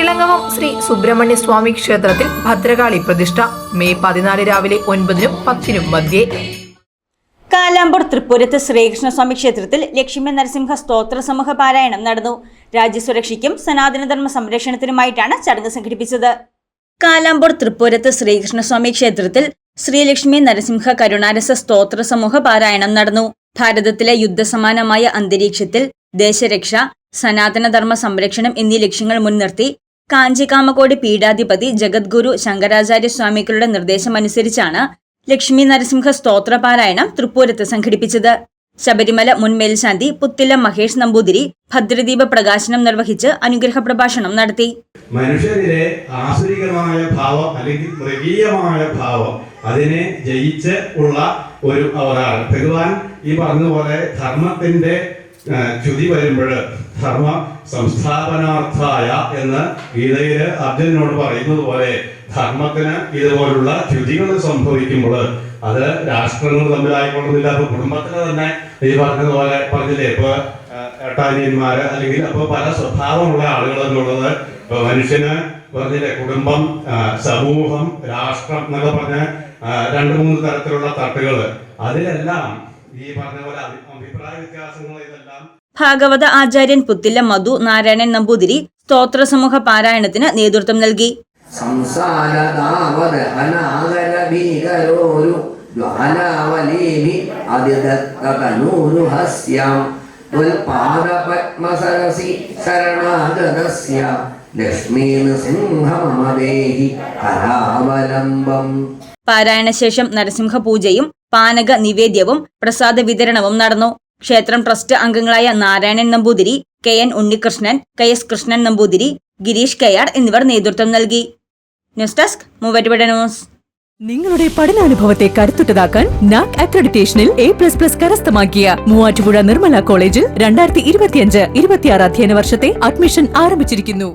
ഇളങ്ങവം ശ്രീ സുബ്രഹ്മണ്യ സ്വാമി ക്ഷേത്രത്തിൽ ഭദ്രകാളി പ്രതിഷ്ഠ. മെയ് പതിനാല് രാവിലെ ഒൻപതിനും പത്തിനും മധ്യേ. കാലാമ്പൂർ തൃപ്പൂരത്ത് ശ്രീകൃഷ്ണസ്വാമി ക്ഷേത്രത്തിൽ ലക്ഷ്മി നരസിംഹ സ്തോത്ര സമൂഹ പാരായണം നടന്നു. രാജ്യസുരക്ഷയ്ക്കും സനാതനധർമ്മ സംരക്ഷണത്തിനുമായിട്ടാണ് ചടങ്ങ് സംഘടിപ്പിച്ചത്. കാലാമ്പൂർ തൃപ്പൂരത്ത് ശ്രീകൃഷ്ണസ്വാമി ക്ഷേത്രത്തിൽ ശ്രീലക്ഷ്മി നരസിംഹ കരുണാരസ സ്തോത്ര സമൂഹ പാരായണം നടന്നു. ഭാരതത്തിലെ യുദ്ധസമാനമായ അന്തരീക്ഷത്തിൽ ദേശരക്ഷ സനാതനധർമ്മ സംരക്ഷണം എന്നീ ലക്ഷ്യങ്ങൾ മുൻനിർത്തി കാഞ്ചികാമകോടി പീഠാധിപതി ജഗദ്ഗുരു ശങ്കരാചാര്യ സ്വാമികളുടെ നിർദ്ദേശമനുസരിച്ചാണ് ലക്ഷ്മി നരസിംഹ സ്തോത്രപാരായണം തൃപ്പൂരത്ത് സംഘടിപ്പിച്ചത്. ശബരിമല മുൻ മേൽശാന്തി പുത്തിലം മഹേഷ് നമ്പൂതിരി ഭദ്രദീപ പ്രകാശനം നിർവഹിച്ച് അനുഗ്രഹ പ്രഭാഷണം നടത്തി. മനുഷ്യരിലെ ആസുരികമായ ഭാവം അല്ലെങ്കിൽ മൃഗീയമായ ഭാവം അതിനെ ജയിച്ച് ഉള്ള ഒരു അവതാരം ഭഗവാൻ ഈ പറഞ്ഞതുപോലെ ധർമ്മത്തിന്റെ ആ, ച്യുതി വരുമ്പോൾ ധർമ്മ സംസ്ഥാപനാർത്ഥായ എന്ന് ഗീതയിൽ അർജുനോട് പറയുന്നത് പോലെ ധർമ്മത്തിന് ഇതുപോലുള്ള ച്യുതികൾ സംഭവിക്കുമ്പോൾ അത് രാഷ്ട്രങ്ങൾ തമ്മിലായിക്കൊള്ളുന്നില്ല അപ്പൊ കുടുംബത്തിന് തന്നെ ഈ പറഞ്ഞതുപോലെ പറഞ്ഞില്ലേ ഇപ്പൊ എട്ടാനിയന്മാര് അല്ലെങ്കിൽ അപ്പൊ പല സ്വഭാവമുള്ള ആളുകൾ എന്നുള്ളത് ഇപ്പൊ മനുഷ്യന് പറഞ്ഞില്ലേ കുടുംബം സമൂഹം രാഷ്ട്രം എന്നൊക്കെ പറഞ്ഞ രണ്ട് മൂന്ന് തരത്തിലുള്ള തട്ടുകൾ അതിലെല്ലാം ഈ പറഞ്ഞ പോലെ അഭിപ്രായ വ്യത്യാസങ്ങൾ ഇതെല്ലാം ഭാഗവത ആചാര്യൻ പുത്തില്ല മധു നാരായണൻ നമ്പൂതിരി സ്തോത്ര സമൂഹ പാരായണത്തിന് നേതൃത്വം നൽകി. പാരായണശേഷം നരസിംഹ പൂജയും പാനക നിവേദ്യവും പ്രസാദ വിതരണവും നടന്നു. ക്ഷേത്രം ട്രസ്റ്റ് അംഗങ്ങളായ Narayanan Namboothiri K N Unnikrishnan K S Krishnan Namboothiri Gireesh Kayyar എന്നിവർ നേതൃത്വം നൽകി. News desk Muvattupuzha news. നിങ്ങളുടെ പഠനാനുഭവത്തെ കരുത്തുറ്റതാക്കാൻ നാക് അക്രഡിറ്റേഷനിൽ എ പ്ലസ് പ്ലസ് കരസ്ഥമാക്കിയ മൂവാറ്റുപുഴ നിർമ്മല കോളേജിൽ രണ്ടായിരത്തി ഇരുപത്തിയഞ്ച് ഇരുപത്തിയാറ് അധ്യയന വർഷത്തെ അഡ്മിഷൻ ആരംഭിച്ചിരിക്കുന്നു.